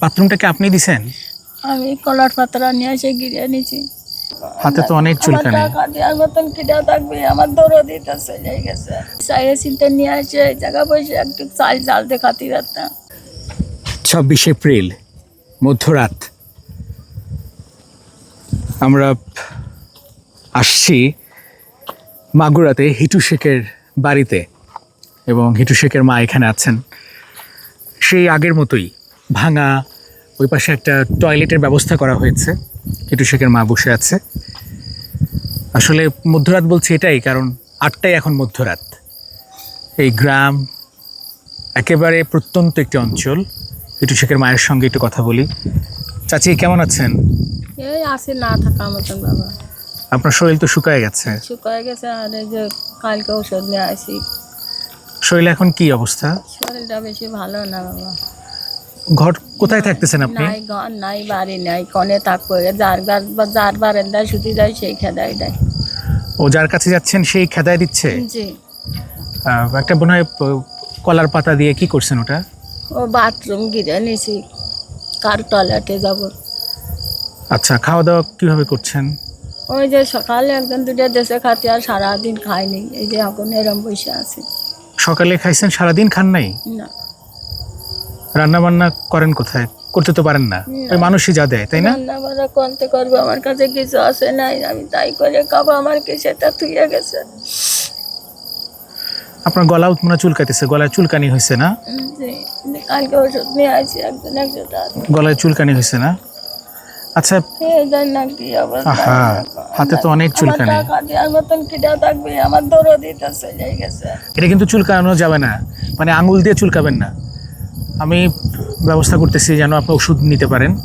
বাথরুমটাকে আপনি দিছেন? আমি কলার পাতরা নিয়ে এসে গিরে নিছি। হাতে তো অনেক আমার চুলকানি। দেওয়ার মতন কিটা থাকবে আমার দৌড় দিতে চলে গেছে। সাইয়ে চিনতে নিয়ে আসে জায়গা বসে একটু চাল চাল দেখাতে পারতাম। ছাব্বিশ এপ্রিল মধ্যরাত। আমরা আসছি মাগুরাতে হিটু শেখের বাড়িতে এবং হিটু শেখের মা এখানে আছেন। সেই আগের মতোই ভাঙা ওই পাশে একটা টয়লেটের ব্যবস্থা করা হয়েছে। হিটু শেখের মা বসে আছে। আসলে মধ্যরাত বলছি এটাই কারণ আটটাই এখন মধ্যরাত। এই গ্রাম একেবারে প্রত্যন্ত একটি অঞ্চল। একটু শেখের মায়ের সঙ্গে একটু কথা বলি। চাচি কেমন আছেন? এই আসে না থাকা মতন বাবা। আপনার শরীর তো শুকায় গেছে। শুকায় গেছে আর এই যে কালকে ওষুধ নিয়ে আসি। শরীর এখন কি অবস্থা? শরীরটা বেশি ভালো না বাবা। ঘর কোথায় থাকতেছেন আপনি? নাই ঘর নাই বাড়ি নাই কনে থাকব যার গাছ বা যার বারেন্দায় শুধু যায় সেই খেদাই দেয়। ও যার কাছে যাচ্ছেন সেই খেদায় দিচ্ছে? জি। আহ, একটা মনে হয় প- কলার পাতা দিয়ে কি করছেন ওটা? ও বাথরুম গিরে নিছি কার টয়লেটে যাব। আচ্ছা খাওয়া দাওয়া কীভাবে করছেন? ওই যে সকালে একজন দুটো দেশে খাতে আর সারাদিন খাইনি এই যে এখন এরম বসে আছে। সকালে খাইছেন সারাদিন খান নাই? না। রান্না বান্না করেন কোথায়? করতে তো পারেন না। ওই মানুষই যা দেয় তাই না? রান্না বান্না করতে করব আমার কাছে কিছু আছে নাই আমি তাই করে খাব আমার কি সেটা থুয়ে গেছে। আপনার গলাও মনে চুলকাইতেছে গলায় চুলকানি হয়েছে না? কালকে ওষুধ নিয়ে আসি একজন একজন গলায় চুলকানি হয়েছে না? আচ্ছা হাতে তো অনেক চুলকানি। টাকা মতন কিটা থাকবে আমার দৌড় দিতে চলে গেছে। এটা কিন্তু চুলকানো যাবে না। মানে আঙুল দিয়ে চুলকাবেন না। আমি ব্যবস্থা করতেছি যেন আপনি ওষুধ নিতে পারেন।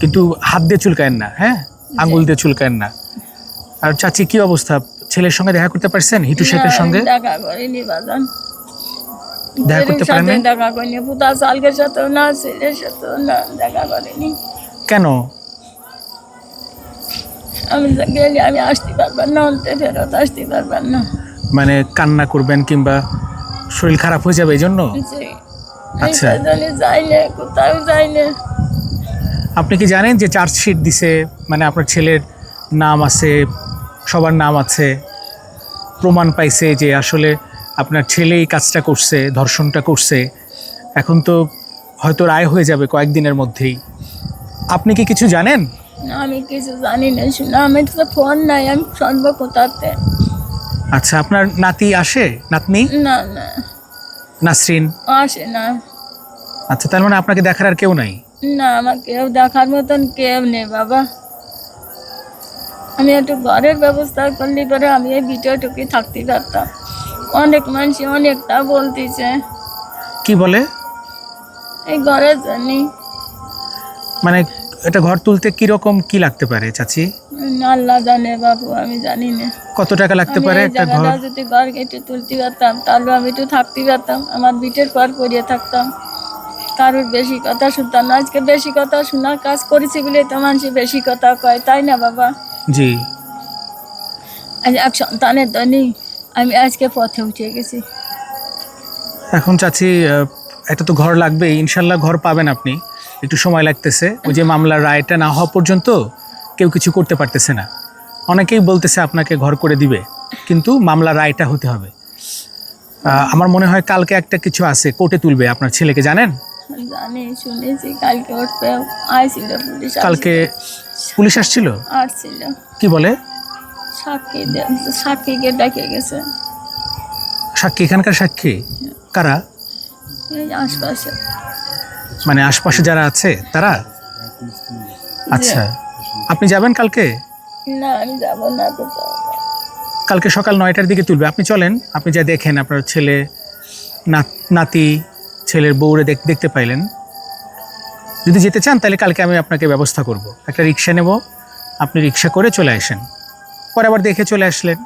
কিন্তু হাত দিয়ে চুলকায়েন না হ্যাঁ? আঙুল দিয়ে চুলকায়েন না। আর চাচি কি অবস্থা? ছেলের সঙ্গে দেখা করতে পারছেন? হিটু শেখের সঙ্গে? দেখা করিনি বাজান। দেখা করতে পারেন সাথে? দেখা করিনি। পুতা সালকের সাথেও না ছেলের সাথেও না দেখা করিনি। কেন? আমি গেলে আমি আসতে পারবেন না অন্তে ফেরত আসতে পারবেন না। মানে কান্না করবেন কিংবা শরীর খারাপ হয়ে যাবে এই জন্য? জি। আচ্ছা। এই জন্য যাইলে কোথাও যাইলে আপনি কি জানেন যে চার্জশিট দিছে মানে আপনার ছেলের নাম আছে সবার নাম আছে প্রমাণ পাইছে যে আসলে আপনার ছেলে এই কাজটা করছে ধর্ষণটা করছে। এখন তো হয়তো রায় হয়ে যাবে কয়েকদিনের মধ্যেই। আপনি কি কিছু জানেন? আমি কিছু জানি না শুনে আমি তো ফোন নাই আমি শুনব কোথাতে। আচ্ছা আপনার নাতি আসে? নাতনি? না না। নাসরিন? আসে না। আচ্ছা তার মানে আপনাকে দেখার আর কেউ নাই? না আমার কেউ দেখার মতন কেউ নেই বাবা। আমি একটু ঘরের ব্যবস্থা করলে পরে আমি এই ভিডিওটুকুই থাকতে পারতাম। অনেক মানুষ অনেকটা বলতেছে। কি বলে? এই ঘরের জন্যই মানে এটা ঘর তুলতে কীরকম কি লাগতে পারে চাচি? আল্লাহ জানে বাবু আমি জানি না। কত টাকা লাগতে পারে? একটা ঘর। যদি ঘর কেটে তুলতে পারতাম তাহলে আমি একটু থাকতে পারতাম আমার বিটের পর পরিয়ে থাকতাম। কারোর বেশি কথা শুনতাম না। আজকে বেশি কথা শোনার কাজ করেছি বলে তো মানুষ বেশি কথা কয় তাই না বাবা? জি। আজ এক সন্তানের ধনী আমি আজকে পথে উঠে গেছি। এখন চাচি আহ, একটা তো ঘর লাগবে ইনশাল্লাহ ঘর পাবেন আপনি। একটু সময় লাগতেছে। ওই যে মামলার রায়টা না হওয়া পর্যন্ত কেউ কিছু করতে পারতেছে না। অনেকেই বলতেছে আপনাকে ঘর করে দিবে কিন্তু মামলার রায়টা হতে হবে। আমার মনে হয় কালকে একটা কিছু আছে কোর্টে তুলবে। আপনার ছেলেকে জানেন? জানি শুনেছি কালকে আইছিল পুলিশ। কালকে পুলিশ আসছিল? আসছিল। কি বলে? সাক্ষী সাক্ষীকে ডেকে গেছে। সাক্ষী এখানকার সাক্ষী? কারা? আশপাশে। মানে আশপাশে যারা আছে তারা? আচ্ছা। আপনি যাবেন কালকে? না আমি যাব না কোথাও কালকে সকাল নয়টার দিকে তুলবে। আপনি চলেন আপনি যা দেখেন আপনার ছেলে নাত- ছেলের বউরে দেখ- দেখতে পাইলেন। যদি যেতে চান তাহলে কালকে আমি আপনাকে ব্যবস্থা করব। একটা রিক্সা নেব আপনি রিক্সা করে চলে আসেন। পরে আবার দেখে চলে আসলেন।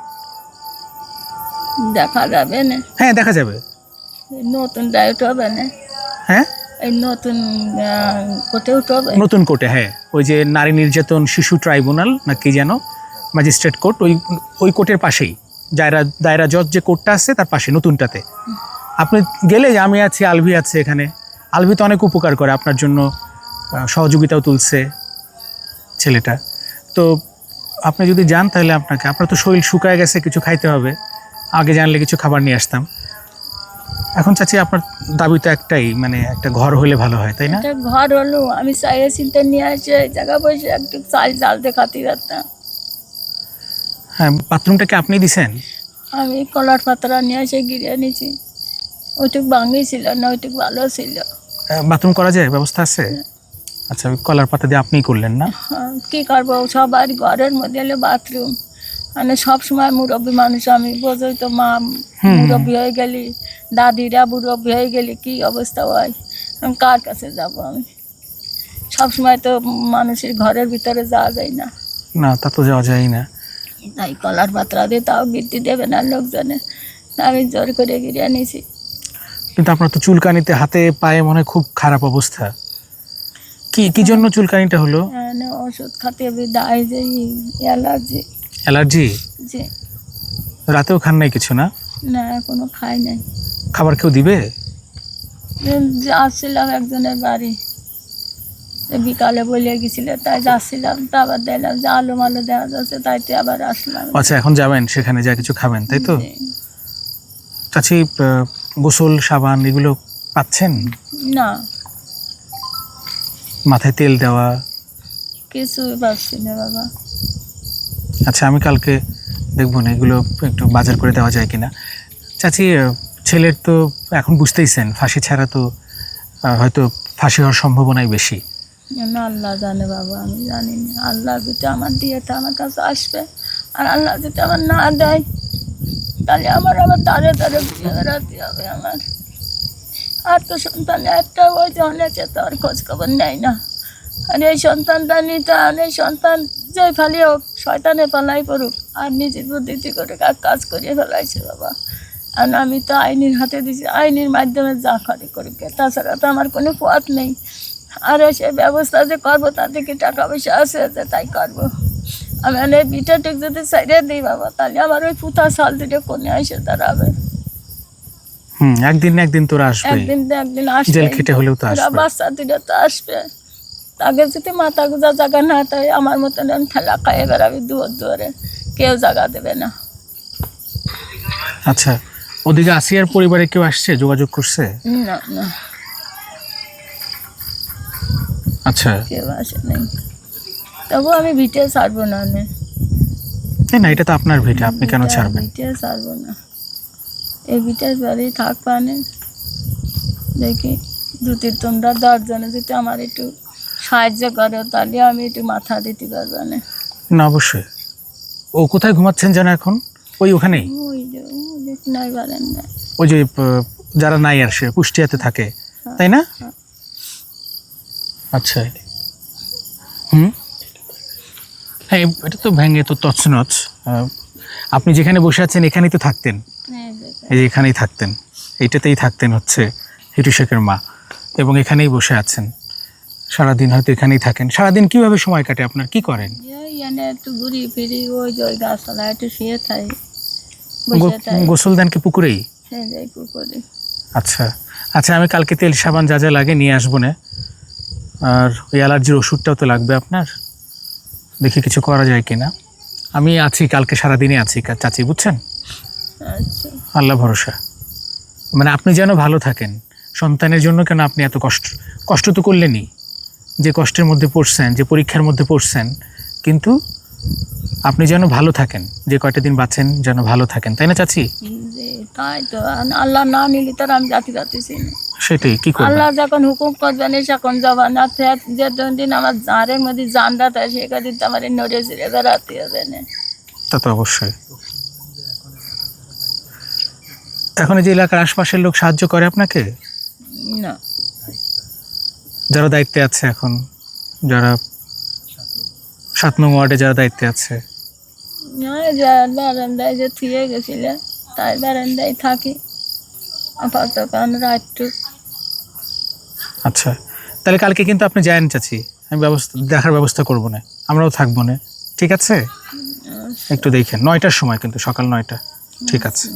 দেখা যাবে না। হ্যাঁ দেখা যাবে। নতুন ডায়েট হবে না। হ্যাঁ? নতুন উঠে নতুন কোর্টে হ্যাঁ। ওই যে নারী নির্যাতন শিশু ট্রাইব্যুনাল, না কি যেন ম্যাজিস্ট্রেট কোর্ট ওই ওই কোর্টের পাশেই। দায়রা দায়রা জজ যে কোর্টটা আছে, তার পাশে, নতুনটাতে। আপনি গেলে যে আমি আছি, আলভি আছে এখানে। আলভি তো অনেক উপকার করে, আপনার জন্য সহযোগিতাও তুলছে ছেলেটা। তো আপনি যদি যান তাহলে আপনাকে, আপনার তো শরীর শুকায় গেছে, কিছু খাইতে হবে। আগে জানলে কিছু খাবার নিয়ে আসতাম। এখন চাচ্ছি আপনার দাবি তো একটাই মানে একটা ঘর হলে ভালো হয় তাই না? একটা ঘর হলো আমি চাইয়ে চিন্তা নিয়ে আসে জায়গা বসে একটু চাল জ্বালতে খাতে পারতাম হ্যাঁ বাথরুমটা কি আপনি দিছেন? আমি কলার পাতরা নিয়ে এসে গিরে নিয়েছি। ওইটুক ভাঙি ছিল না ওইটুক ভালো ছিল। বাথরুম করা যায়? ব্যবস্থা আছে? আচ্ছা ওই কলার পাতা দিয়ে আপনিই করলেন না? হ্যাঁ, কি করব? সবার ঘরের মধ্যে হলো বাথরুম। মানে সব সময় মুরব্বী মানুষ আমি বোঝই তো মা মুরব্বী হয়ে গেলি দাদিরা মুরব্বী হয়ে গেলি কি অবস্থা হয় আমি কার কাছে যাব আমি? সব সময় তো মানুষের ঘরের ভিতরে যাওয়া যায় না। না তা তো যাওয়া যায় না। তাই কলার পাত্রা দিয়ে তাও বৃত্তি দেবে না লোকজনে। আমি জোর করে গিরিয়ে নিয়েছি কিন্তু আপনার তো চুলকানিতে হাতে পায়ে মনে হয় খুব খারাপ অবস্থা। কি কি জন্য চুলকানিটা হলো? মানে ওষুধ খাতে দায় যে অ্যালার্জি অ্যালার্জি? যে রাতেও খান নাই কিছু না? না এখনও খাই নাই। খাবার কেউ দিবে? যাচ্ছিলাম একজনের বাড়ি। বিকালে বলে গেছিল তাই যাচ্ছিলাম তা আবার দেখলাম যে আলো মালো দেওয়া যাচ্ছে তাই তো আবার আসলাম। আচ্ছা এখন যাবেন সেখানে যা কিছু খাবেন তাই তো? জি। চাচি গোসল সাবান এগুলো পাচ্ছেন? না। মাথায় তেল দেওয়া? কিছুই পাচ্ছি না বাবা। আচ্ছা আমি কালকে দেখব না, এগুলো একটু বাজার করে দেওয়া যায় কিনা। চাচি ছেলের তো এখন বুঝতেইছেন ফাঁসি ছাড়া তো হয়তো ফাঁসি হওয়ার সম্ভাবনাই বেশি। আল্লাহ জানে বাবা, আমি জানি না। আল্লাহ যদি আমার দিয়ে তো আমার কাছে আসবে, আর আল্লাহ যদি আমার না দেয়, তাহলে আমার আবার তারে তারে বেড়াতে হবে আমার। আর তো সন্তান একটা ওই যে অনেছে তো আর খোঁজ খবর নেয় না। আর এই সন্তানটা নিতে আর এই সন্তান যে ফালি হোক শয়তানে পালাই পড়ুক আর নিজের বুদ্ধিতে করে কাজ করিয়ে ফেলাইছে বাবা। আর আমি তো আইনের হাতে দিছি আইনের মাধ্যমে যা করে করুক। তাছাড়া তো আমার কোনো পথ নেই। আর সে ব্যবস্থা যে করব তাতে কি টাকা পয়সা আছে যে তাই করব। আমি মানে বিটা টিক যদি সাইডে দিই বাবা তাহলে আমার ওই পুতা সাল দুটো কোনে এসে দাঁড়াবে। হুম একদিন না একদিন তোরা আসবে। একদিন একদিন আসবে। জেল খেটে হলেও তো আসবে। বাচ্চা দুটো তো আসবে। তাকে যদি মাথা গুজা জায়গা না তাই আমার মতন এরম ঠেলা খাইয়ে বেড়াবি দুয়ার দুয়ারে। কেউ জায়গা দেবে না। আচ্ছা ওদিকে আসিয়ার পরিবারে কেউ আসছে যোগাযোগ করছে? না না। আচ্ছা। কেউ আসে নাই। তবু আমি ভিটে ছাড়বো না নে। না, এটা তো আপনার ভিটা আপনি কেন ছাড়বেন? ভিটে ছাড়বো না। এই ভিটের বাড়ি থাক পানে। দেখি দুটি তোমরা দশজনে যদি আমার একটু সাহায্য করো তাহলে আমি একটু মাথা দিতে পারব না। না অবশ্যই। ও কোথায় ঘুমাচ্ছেন জানো এখন? ওই ওখানেই ওই যে ওই যে নাই পারেন ওই যে আহ, যারা নাই আর সে কুষ্টিয়াতে থাকে। তাই না? হ্যাঁ। আচ্ছা। হুম? হ্যাঁ এ- এটা তো ভেঙে তো তছনছ। আহ, আপনি যেখানে বসে আছেন এখানেই তো থাকতেন। এই যে, এই যে এখানেই থাকতেন। এইটাতেই থাকতেন হচ্ছে হিটু শেখের মা। এবং এখানেই বসে আছেন। সারাদিন হয়তো এখানেই থাকেন। সারাদিন কীভাবে সময় কাটে আপনার? কি করেন? একটু ঘুরি ফিরি ওই ওই গাছতলায় একটু শুয়ে বসে গোসল দেন কি পুকুরেই? যাই পুকুরে। আচ্ছা। আচ্ছা আমি কালকে তেল সাবান যা যা লাগে নিয়ে আসব না। আর ওই অ্যালার্জির ওষুধটাও তো লাগবে আপনার। দেখি কিছু করা যায় কিনা। আমি আছি কালকে সারাদিনই আছি কা- চাচি বুঝছেন? আচ্ছা। আল্লাহ ভরসা। মানে আপনি যেন ভালো থাকেন। সন্তানের জন্য কেন আপনি এত কষ্ট কষ্ট তো করলেনই। যে কষ্টের মধ্যে পড়ছেন যে পরীক্ষার মধ্যে পড়ছেন কিন্তু আপনি যেন ভালো থাকেন যে কয়টা দিন বাঁচেন যেন ভালো থাকেন তাই না চাচি? যে তাই তো আল্লাহ না নিলে তার আমি জাতি পারতেছি না সেটাই কি করবেন? আল্লাহ যখন হুকুম করবেন তখন যাবা না যে দিন আমার জাঁড়ের মধ্যে জানটা থাকে সে কদিন তো আমার নড়ে ছিঁড়ে বেড়াতে হবে না। তা তো অবশ্যই। এখন এই যে এলাকার আশপাশের লোক সাহায্য করে আপনাকে? না। যারা দায়িত্বে আছে এখন যারা সাত নং ওয়ার্ডে যারা দায়িত্বে আছে। ওই যে বারান্দায় যে থুয়ে গেছিলে তাই বারান্দায় থাকি। আপাতত কারণ রাতটুক আচ্ছা তাহলে কালকে কিন্তু আপনি যায়েন চাচি আমি ব্যবস্থা দেখার ব্যবস্থা করব না আমরাও থাকব না ঠিক আছে? একটু দেখেন নয়টার সময় কিন্তু সকাল নয়টা ঠিক আছে।